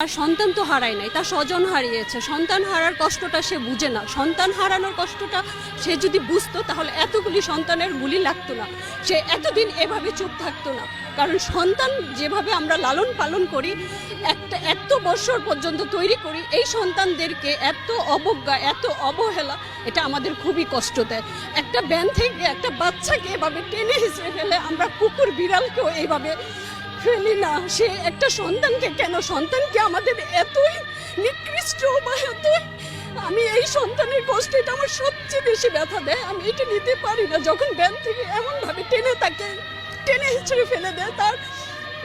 তার সন্তান তো হারায় নাই, তার স্বজন হারিয়েছে। সন্তান হারার কষ্টটা সে বুঝে না। সন্তান হারানোর কষ্টটা সে যদি বুঝতো, তাহলে এতগুলি সন্তানের গুলি লাগতো না। সে এতদিন এভাবে চুপ থাকতো না। কারণ সন্তান যেভাবে আমরা লালন পালন করি, একটা এত বছর পর্যন্ত তৈরি করি, এই সন্তানদেরকে এত অবজ্ঞা, এত অবহেলা, এটা আমাদের খুবই কষ্ট দেয়। একটা ব্যান থেকে একটা বাচ্চাকে এভাবে টেনে হিসেবে ফেলে আমরা কুকুর, বিড়ালকেও এইভাবে ফেলি না। সে একটা সন্তানকে কেন? সন্তানকে আমাদের এতই নিকৃষ্ট বা এতই আমি এই সন্তানের কষ্ট এটা আমার সবচেয়ে বেশি ব্যথা দেয়। আমি এটা নিতে পারি না। যখন ব্যান থেকে এমনভাবে টেনে তাকে টেনে হিচড়ে ফেলে দেয়, তার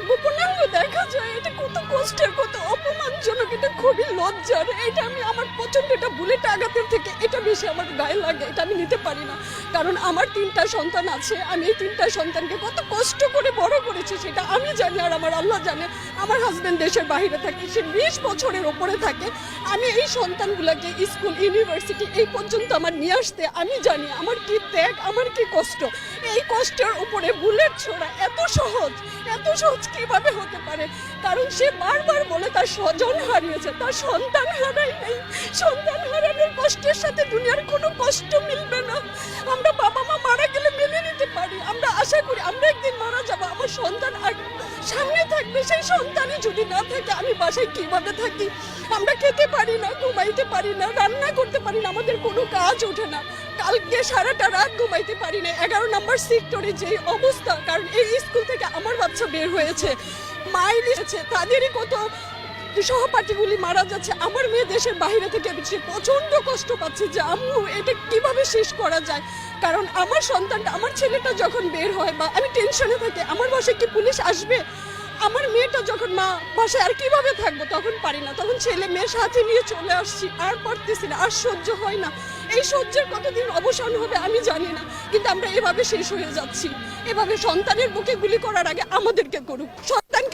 গোপনাঙ্গ দেখা যায়। এটা কত কষ্টের, কত অপমানজনক, এটা খুবই লজ্জার এটা আমি আমার প্রচণ্ড এটা বুলেট আঘাতের থেকে এটা বেশি আমার গায়ে লাগে, এটা আমি নিতে পারি না। কারণ আমার তিনটা সন্তান আছে, আমি এই তিনটা সন্তানকে কত কষ্ট করে বড় করেছি, সেটা আমি জানি আর আমার আল্লাহ জানে। আমার হাজবেন্ড দেশের বাইরে থাকে, সে বিশ বছরের ওপরে থাকে। আমি এই সন্তানগুলোকে স্কুল ইউনিভার্সিটি এই পর্যন্ত আমার নিয়ে আসতে আমি জানি, আমার কি ত্যাগ, আমার কি কষ্ট। এই কষ্টের উপরে বুলেট ছোড়া এত সহজ এত সহজ কীভাবে হতে পারে? কারণ সে বারবার বলে তার স্বজন হারিয়েছে, তার সন্তান হারাই নেই। সন্তান হারানোর কষ্টের সাথে দুনিয়ার কোনো কষ্ট মিলবে না। আমরা বাবা মা মারা গেলে মেনে নিতে পারি। আমরা আশা করি আমরা একদিন মারা যাব, আমার সন্তান আর সামনে থাকবে। সেই সন্তানই যদি না থাকে, আমি বাসায় কীভাবে থাকি? আমরা খেতে পারি না, ঘুমাইতে পারি না, রান্না করতে পারি না, আমাদের কোনো কাজ ওঠে না। কালকে সারাটা রাত ঘুমাইতে পারি না। এগারো নম্বর সেক্টরে যে অবস্থা, কারণ এই স্কুল থেকে আমার বাচ্চা বের হয়েছে। এসেছে তাদেরই কত সহপাঠীগুলি মারা যাচ্ছে। আমার মেয়ে দেশের বাইরে থেকে সে প্রচণ্ড কষ্ট পাচ্ছে যে, আম্মু, এটা কীভাবে শেষ করা যায়? কারণ আমার সন্তানটা, আমার ছেলেটা যখন বের হয় বা আমি টেনশনে থাকি, আমার বাসায় কি পুলিশ আসবে? আমার মেয়েটা যখন মা বাসায় আর কীভাবে থাকব? তখন পারি না। তখন ছেলে মেয়ের সাথে নিয়ে চলে আসছি। আর পারতেছি না, আর সহ্য হয় না। এই সহ্যের কতদিন অবসান হবে আমি জানি না। কিন্তু আমরা এভাবে শেষ হয়ে যাচ্ছি। এভাবে সন্তানের বুকে গুলি করার আগে আমাদেরকে করুক।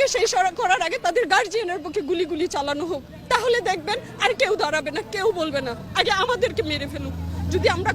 সন্তানকে সড়ক করার আগে তাদের গার্জিয়ানের পক্ষে গুলি গুলি চালানো হোক। তাহলে দেখবেন আর কেউ দাঁড়াবে না, কেউ বলবে না। আগে আমাদেরকে মেরে ফেলুক। যদি আমরা